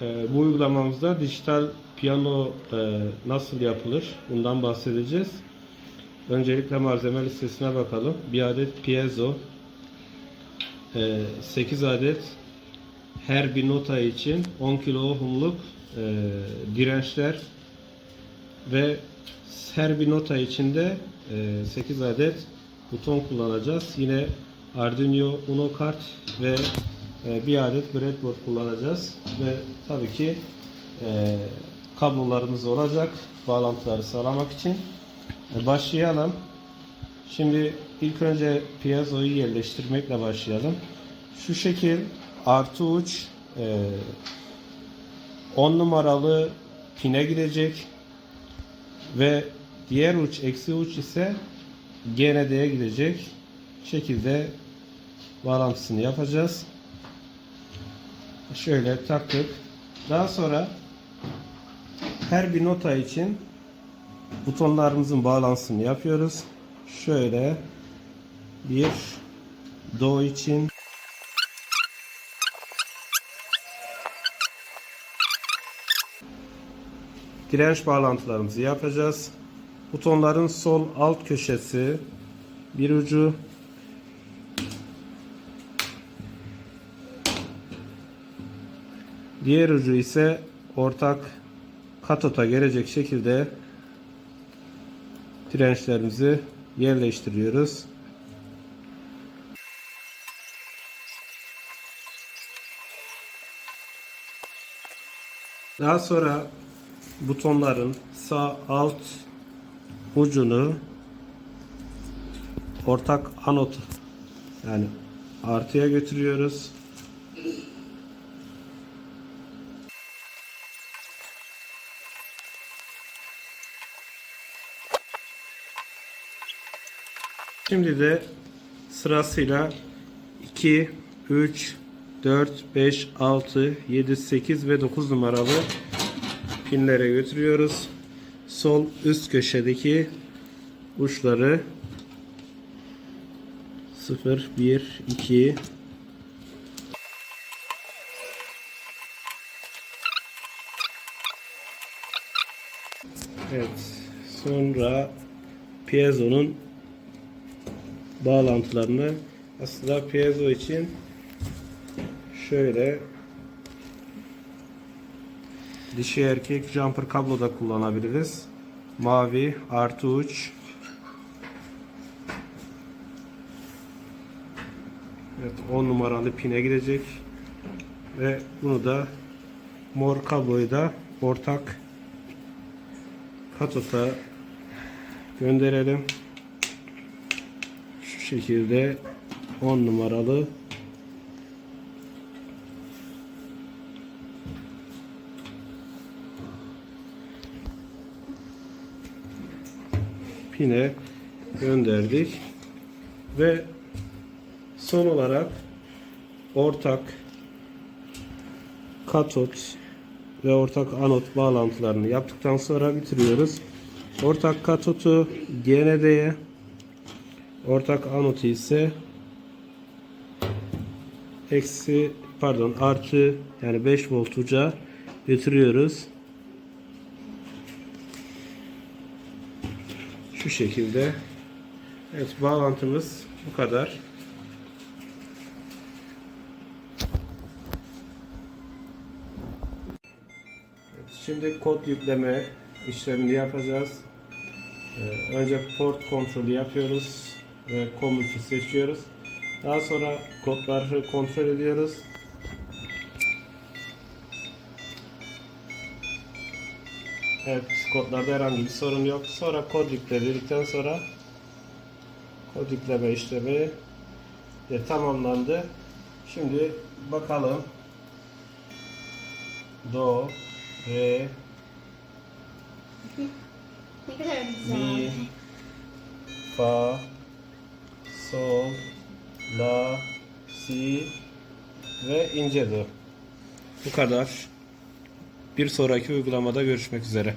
e, bu uygulamamızda dijital piyano e, nasıl yapılır bundan bahsedeceğiz. Öncelikle malzeme listesine bakalım. Bir adet piezo, e, 8 adet her bir nota için 10 kilo ohmluk e, dirençler ve her bir nota içinde e, 8 adet buton kullanacağız. Yine Arduino Uno kart ve e, bir adet breadboard kullanacağız ve tabii ki e, kablolarımız olacak bağlantıları sağlamak için. E, başlayalım. Şimdi ilk önce piezoyu yerleştirmekle başlayalım. Şu şekil artı uç e, 10 numaralı pine gidecek ve diğer uç eksi uç ise GND'ye gidecek şekilde bağlantısını yapacağız. Şöyle taktık. Daha sonra her bir nota için butonlarımızın bağlantısını yapıyoruz. Şöyle bir do için direnç bağlantılarımızı yapacağız. Butonların sol alt köşesi bir ucu diğer ucu ise ortak katota gelecek şekilde dirençlerimizi yerleştiriyoruz. Daha sonra butonların sağ alt ucunu ortak anot yani artıya götürüyoruz. Şimdi de sırasıyla 2, 3, 4, 5, 6, 7, 8 ve 9 numaralı pinlere götürüyoruz. Sol üst köşedeki uçları 0, 1, 2 Evet. Sonra piezo'nun bağlantılarını. Aslında piezo için şöyle dişi erkek jumper kablo da kullanabiliriz. Mavi artı uç Evet 10 numaralı pine gidecek. Ve bunu da mor kabloyu da ortak katota gönderelim şekilde 10 numaralı pine gönderdik ve son olarak ortak katot ve ortak anot bağlantılarını yaptıktan sonra bitiriyoruz. Ortak katotu GND'ye Ortak anotu ise eksi pardon artı yani 5 volt uca götürüyoruz. Şu şekilde. Evet bağlantımız bu kadar. Şimdi kod yükleme işlemini yapacağız. Ee, önce port kontrolü yapıyoruz ve komutu seçiyoruz. Daha sonra kodları kontrol ediyoruz. Evet kodlarda herhangi bir sorun yok. Sonra kod yükledikten sonra kod yükleme işlemi de tamamlandı. Şimdi bakalım. Do, Re, Ne kadar güzel. Mi, Fa, Sol, La, Si ve ince Do. Bu kadar. Bir sonraki uygulamada görüşmek üzere.